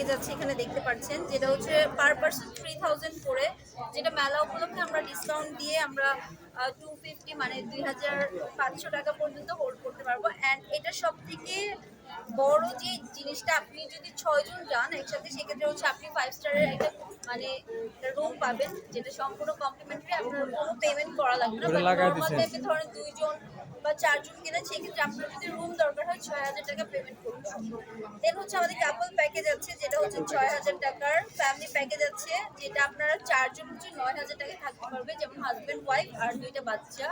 Package আছে এখানে দেখতে পাচ্ছেন যেটা হচ্ছে পার পার্সন থ্রি থাউজেন্ড করে যেটা মেলা উপলক্ষে আমরা ডিসকাউন্ট দিয়ে আমরা টু ফিফটি মানে দুই হাজার পাঁচশো টাকা পর্যন্ত হোল্ড করতে পারব। অ্যান্ড এটা সব থেকে বড় যে জিনিসটা আপনি যদি ছয়জন যান একসাথে সেক্ষেত্রে হচ্ছে আপনি ফাইভ স্টারের একটা মানে রুম পাবেন যেটা সম্পূর্ণ কমপ্লিমেন্টারি আপনার কোনো পেমেন্ট করা লাগবে না। ধরেন দুইজন বা চারজন কিনা, সেক্ষেত্রে আপনার যদি রুম দরকার হয়, ছয় হাজার টাকা পেমেন্ট করতে হবে দেন হচ্ছে আমাদের কাপল প্যাকেজ আছে, যেটা হচ্ছে ছয় হাজার টাকার ফ্যামিলি প্যাকেজ আছে, যেটা আপনারা চারজন হচ্ছে নয় হাজার টাকা থাকতে পারবে, যেমন হাজব্যান্ড ওয়াইফ আর দুইটা বাচ্চা।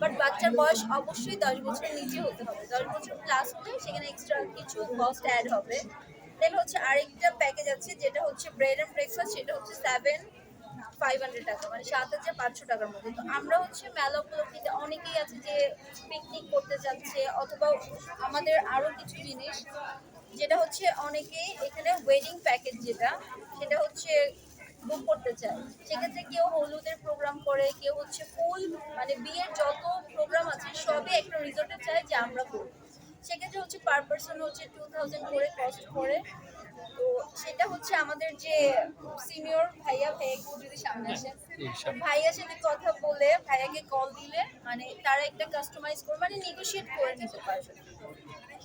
বাট বাচ্চার বয়স অবশ্যই দশ বছরের নিচে হতে হবে। দশ বছর প্লাস হলে সেখানে এক্সট্রা কিছু কস্ট অ্যাড হবে। দেন হচ্ছে আরেকটা প্যাকেজ আছে, যেটা হচ্ছে ব্রেড অ্যান্ড ব্রেকফাস্ট সেটা হচ্ছে সেভেন ফাইভ হান্ড্রেড টাকা মানে সাত হাজার পাঁচশো টাকার মধ্যে। তো আমরা হচ্ছে মেলা উপলক্ষে অনেকেই আছে যে পিকনিক করতে যাচ্ছে, অথবা আমাদের আরও কিছু জিনিস, যেটা হচ্ছে অনেকেই এখানে ওয়েডিং প্যাকেজ যেটা, সেটা হচ্ছে বুক করতে চায়। সেক্ষেত্রে কেউ হলুদের প্রোগ্রাম করে, কেউ হচ্ছে ফুল মানে বিয়ের যত প্রোগ্রাম আছে, সবই একটা রিসোর্টে চায় যে আমরা করব। সেক্ষেত্রে হচ্ছে পার পার্সন হচ্ছে টু থাউজেন্ড করে কস্ট করে তো সেটা হচ্ছে আমাদের যে সিনিয়র ভাইয়া ভাইয়া যদি সামনে আসে ভাইয়ার সাথে কথা বলে ভাইয়াকে কল দিলে মানে তারা একটা কাস্টমাইজ করে মানে নেগোশিয়েট করে নিতে পারবে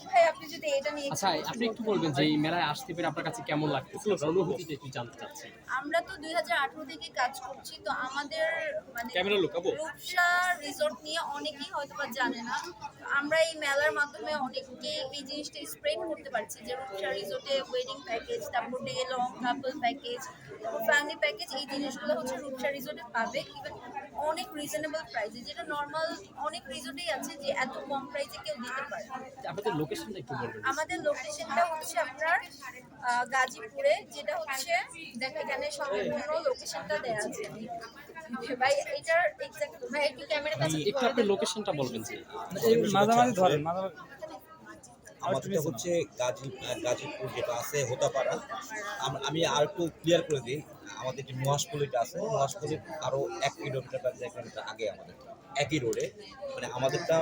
ভাই আপনি যদি এটা নিয়ে আচ্ছা আপনি একটু বলবেন যে এই মেলায় আসতে পেরে আপনার কাছে কেমন লাগতেছে আপনার অনুভূতিটা একটু জানতে চাচ্ছি। আমরা তো দুই হাজার আঠারো থেকে কাজ করছি তো আমাদের মানে ক্যামেরা লুকাবো? রূপসা রিসোর্ট নিয়ে অনেকেই হয়তো বা জানে না। আমরা এই মেলার মাধ্যমে অনেককে এই জিনিসটা স্প্রেড করতে পারছি যে রূপসা রিসোর্টে ওয়েডিং প্যাকেজ তারপর day long couple package family package এই জিনিসগুলো হচ্ছে রূপসা রিসোর্টে পাবে। ইভেন অনেক রিজনেবল প্রাইসে যেটা নর্মাল অনেক রিজনেই আছে যে এত কম প্রাইসে কেউ দিতে পারে। আপনাদের লোকেশনটা একটু বলবেন। আমাদের লোকেশনটা হচ্ছে আপনার আহ, গাজীপুরে যেটা হচ্ছে দেখ এখানে সম্পূর্ণ লোকেশনটা দেওয়া আছে। ভাই এটার এক্সাক্ট ভাই একটু ক্যামেরা কাছে একটু আপনি লোকেশনটা বলবেন। মাঝামাঝি ধরেন মাঝামাঝি। আমাদের হচ্ছে গাজী গাজীপুর যেটা আছে হোতাপাড়া। আম- আমি আর একটু ক্লিয়ার করে দিই আমাদের যে মহাশপল্লিটা আছে মহাশপল্লির আরও এক কিলোমিটার বা দেড় কিলোমিটার আগে আমাদের একই রোডে মানে আমাদেরটা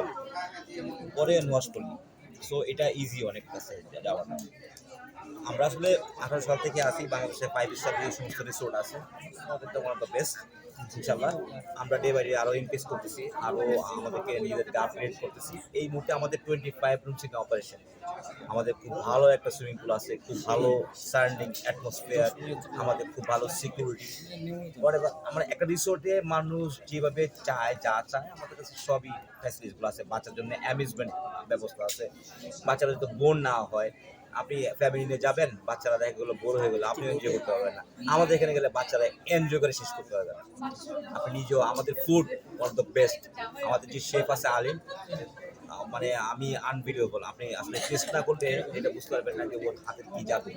পরে নোয়াশপল্লি সো এটা ইজি অনেক কাছে যাওয়াটা। আমরা আসলে আঠারো সাল থেকে আসি বাংলাদেশের ফাইভ স্টার যে সমস্ত রিসোর্ট আছে, আমাদের তো ওয়ান অফ দ্য বেস্ট ইনশাল্লাহ আমরা ডে বাই ডে আরও ইনক্রিজ করতেছি আরও আমাদেরকে নিজেদেরকে আপগ্রেড করতেছি। এই মুহূর্তে আমাদের টোয়েন্টি ফাইভ রুম সিং অপারেশন আমাদের খুব ভালো একটা সুইমিং পুল আছে, খুব ভালো সারাউন্ডিং অ্যাটমসফিয়ার আমাদের খুব ভালো সিকিউরিটি আমরা একটা রিসোর্টে মানুষ যেভাবে চায়, যা চায়, আমাদের কাছে সবই ফ্যাসিলিটিগুলো আছে। বাচ্চার জন্য অ্যামিউজমেন্ট ব্যবস্থা আছে। বাচ্চারা যদি বোন না হয় আপনি ফ্যামিলি নিয়ে যাবেন বাচ্চারা দেখা গেলো বড় হয়ে গেলো আপনি এনজয় করতে পারবেন না। আমাদের এখানে গেলে বাচ্চারা এনজয় করে শেষ করতে পারবেন না। আপনি নিজেও আমাদের food one of the best আমাদের যে শেফ আছে আলিম মানে আমি আনভিডিওবল আপনি আসলে না করলে এটা বুঝতে পারবেন না যে ওর হাতের কি জাদু।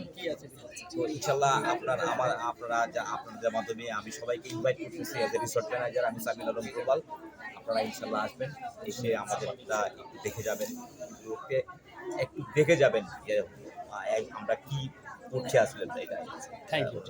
তো ইনশাল্লাহ আপনার আমার, আপনারা যা, আপনাদের মাধ্যমে আমি সবাইকে ইনভাইট করতেছি এজ এ রিসোর্ট ম্যানেজার আমি সামিল আলম গোপাল। আপনারা ইনশাল্লাহ আসবেন, এসে আমাদেরটা একটু দেখে যাবেন, একটু একটু দেখে যাবেন আমরা কি করছি আসলে এটা। Thank you